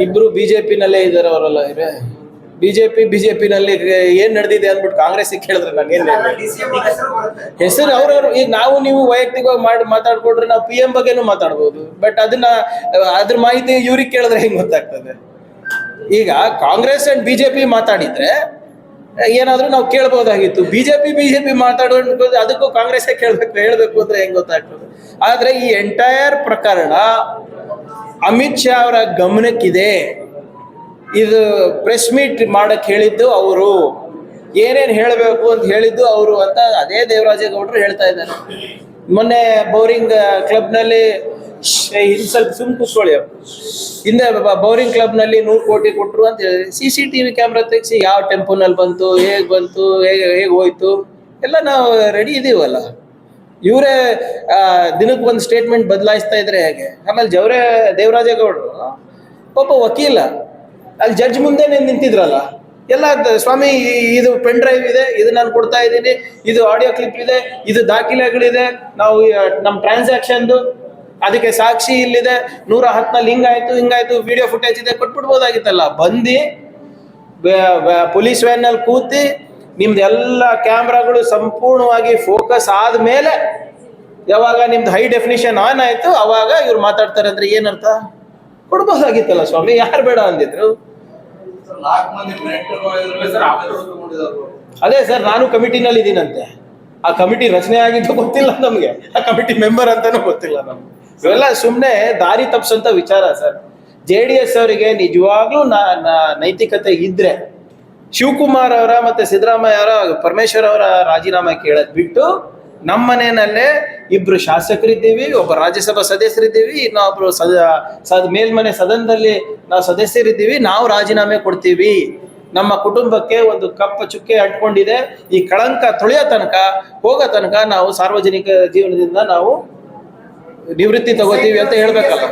ಇಬ್ರು ಬಿಜೆಪಿನಲ್ಲೇ ಇದಾರೆ ಅವರೆಲ್ಲ ಇವ್ರೆ. ಬಿಜೆಪಿ, ಬಿಜೆಪಿನಲ್ಲಿ ಏನ್ ನಡೆದಿದೆ ಅಂದ್ಬಿಟ್ಟು ಕಾಂಗ್ರೆಸ್ ಕೇಳಿದ್ರೆ ನಾನು ಹೆಸರು. ಅವ್ರವ್ರು. ಈಗ ನಾವು ನೀವು ವೈಯಕ್ತಿಕವಾಗಿ ಮಾಡಿ ಮಾತಾಡ್ಕೊಡ್ರೆ ನಾವು ಪಿ ಎಂ ಬಗ್ಗೆನೂ ಮಾತಾಡ್ಬೋದು. ಬಟ್ ಅದನ್ನ, ಅದ್ರ ಮಾಹಿತಿ ಇವ್ರಿಗೆ ಕೇಳಿದ್ರೆ ಹೆಂಗ್ ಗೊತ್ತಾಗ್ತದೆ? ಈಗ ಕಾಂಗ್ರೆಸ್ ಅಂಡ್ ಬಿಜೆಪಿ ಮಾತಾಡಿದ್ರೆ, ಏನಾದ್ರೂ ನಾವು ಕೇಳ್ಬೋದಾಗಿತ್ತು. ಬಿಜೆಪಿ ಬಿಜೆಪಿ ಮಾತಾಡೋದು ಅದಕ್ಕೂ ಕಾಂಗ್ರೆಸ್ ಕೇಳ್ಬೇಕು, ಹೇಳ್ಬೇಕು ಅಂದ್ರೆ ಹೆಂಗ್ ಗೊತ್ತಾಗ್ತದೆ? ಆದ್ರೆ ಈ ಎಂಟೈರ್ ಪ್ರಕರಣ ಅಮಿತ್ ಶಾ ಅವರ ಗಮನಕ್ಕಿದೆ. ಇದು ಪ್ರೆಸ್ ಮೀಟ್ ಮಾಡಕ್ ಹೇಳಿದ್ದು ಅವರು. ಏನೇನು ಹೇಳಬೇಕು ಅಂತ ಹೇಳಿದ್ದು ಅವರು ಅಂತ ಅದೇ ದೇವರಾಜೇಗೌಡರು ಹೇಳ್ತಾ ಇದ್ದಾರೆ. ಮೊನ್ನೆ ಬೌರಿಂಗ್ ಕ್ಲಬ್ನಲ್ಲಿ ಇದು ಸ್ವಲ್ಪ ಸುಮ್ ಕೂತ್ಕೊಳ್ಳಿ. ಹಿಂದೆ ಬೌರಿಂಗ್ ಕ್ಲಬ್ನಲ್ಲಿ ನೂರು ಕೋಟಿ ಕೊಟ್ರು ಅಂತ ಹೇಳಿ C C T V camera ತೆಗ್ಸಿ ಯಾವ ಟೆಂಪೋನಲ್ಲಿ ಬಂತು, ಹೇಗೆ ಬಂತು, ಹೇಗೆ ಹೇಗೆ ಹೋಯ್ತು, ಎಲ್ಲ ನಾವು ರೆಡಿ ಇದೀವಲ್ಲ. ಇವರೇ ದಿನಕ್ಕೆ ಒಂದು ಸ್ಟೇಟ್ಮೆಂಟ್ ಬದಲಾಯಿಸ್ತಾ ಇದ್ರೆ ಹೇಗೆ? ಆಮೇಲೆ ಜವರೇ ದೇವರಾಜೇಗೌಡರು ಒಬ್ಬ ವಕೀಲ. ಅಲ್ಲಿ ಜಡ್ಜ್ ಮುಂದೆ ನಿಂತಿದ್ರಲ್ಲ. ಎಲ್ಲ ಸ್ವಾಮಿ ಇದು ಪೆನ್ ಡ್ರೈವ್ ಇದೆ, ಇದು ನಾನು ಕೊಡ್ತಾ ಇದ್ದೀನಿ, ಇದು ಆಡಿಯೋ ಕ್ಲಿಪ್ ಇದೆ, ಇದು ದಾಖಲೆಗಳಿದೆ, ನಾವು ನಮ್ಮ ಟ್ರಾನ್ಸಾಕ್ಷನ್ದು ಅದಕ್ಕೆ ಸಾಕ್ಷಿ ಇಲ್ಲಿದೆ, ನೂರ ಹತ್ತಲ್ಲಿ ಹಿಂಗಾಯ್ತು ಹಿಂಗಾಯ್ತು ವಿಡಿಯೋ ಫುಟೇಜ್ ಇದೆ, ಕೊಟ್ಬಿಡ್ಬೋದಾಗಿತ್ತಲ್ಲ. ಬಂದು ಪೊಲೀಸ್ ವ್ಯಾನ್ನಲ್ಲಿ ಕೂತಿ ನಿಮ್ದು ಎಲ್ಲ ಕ್ಯಾಮ್ರಾಗಳು ಸಂಪೂರ್ಣವಾಗಿ ಫೋಕಸ್ ಆದ್ಮೇಲೆ ಯಾವಾಗ ನಿಮ್ದು ಹೈ ಡೆಫಿನಿಷನ್ ಆನ್ ಆಯ್ತು, ಅವಾಗ ಇವ್ರು ಮಾತಾಡ್ತಾರೆ ಅಂದ್ರೆ ಏನರ್ಥ? ಕೊಡ್ಬೋದಾಗಿತ್ತಲ್ಲ ಸ್ವಾಮಿ, ಯಾರು ಬೇಡ ಅಂದಿದ್ರು? ಅದೇ ಸರ್, ನಾನು ಕಮಿಟಿನಲ್ಲಿ ಇದ್ದೀನಂತೆ. ಆ ಕಮಿಟಿ ರಚನೆ ಆಗಿದ್ದು ಗೊತ್ತಿಲ್ಲ ನಮ್ಗೆ. ಆ ಕಮಿಟಿ ಮೆಂಬರ್ ಅಂತಾನೂ ಗೊತ್ತಿಲ್ಲ ನಮ್ಗೆ. ಇವೆಲ್ಲ ಸುಮ್ಮನೆ ದಾರಿ ತಪ್ಪಿಸಂತ ವಿಚಾರ ಸರ್. ಜೆ ಡಿ ಎಸ್ ಅವರಿಗೆ ನಿಜವಾಗ್ಲೂ ನೈತಿಕತೆ ಇದ್ರೆ, ಶಿವಕುಮಾರ್ ಅವರ ಮತ್ತೆ ಸಿದ್ದರಾಮಯ್ಯ ಅವರ, ಪರಮೇಶ್ವರ್ ಅವರ ರಾಜೀನಾಮೆ ಕೇಳದ್ ಬಿಟ್ಟು ನಮ್ಮ ಮನೆಯಲ್ಲೇ ಇಬ್ರು ಶಾಸಕರಿದ್ದೀವಿ ಒಬ್ಬ ರಾಜ್ಯಸಭಾ ಸದಸ್ಯರಿದ್ದೀವಿ ಇನ್ನೊಬ್ರು ಸದ ಸದ್ ಮೇಲ್ಮನೆ ಸದನದಲ್ಲಿ ನಾವು ಸದಸ್ಯರಿದ್ದೀವಿ ನಾವು ರಾಜೀನಾಮೆ ಕೊಡ್ತೀವಿ ನಮ್ಮ ಕುಟುಂಬಕ್ಕೆ ಒಂದು ಕಪ್ಪ ಚುಕ್ಕೆ ಅಂಟ್ಕೊಂಡಿದೆ ಈ ಕಳಂಕ ತೊಳೆಯೋ ತನಕ ಹೋಗೋ ತನಕ ನಾವು ಸಾರ್ವಜನಿಕ ಜೀವನದಿಂದ ನಾವು ನಿವೃತ್ತಿ ತಗೋತೀವಿ ಅಂತ ಹೇಳ್ಬೇಕಲ್ಲ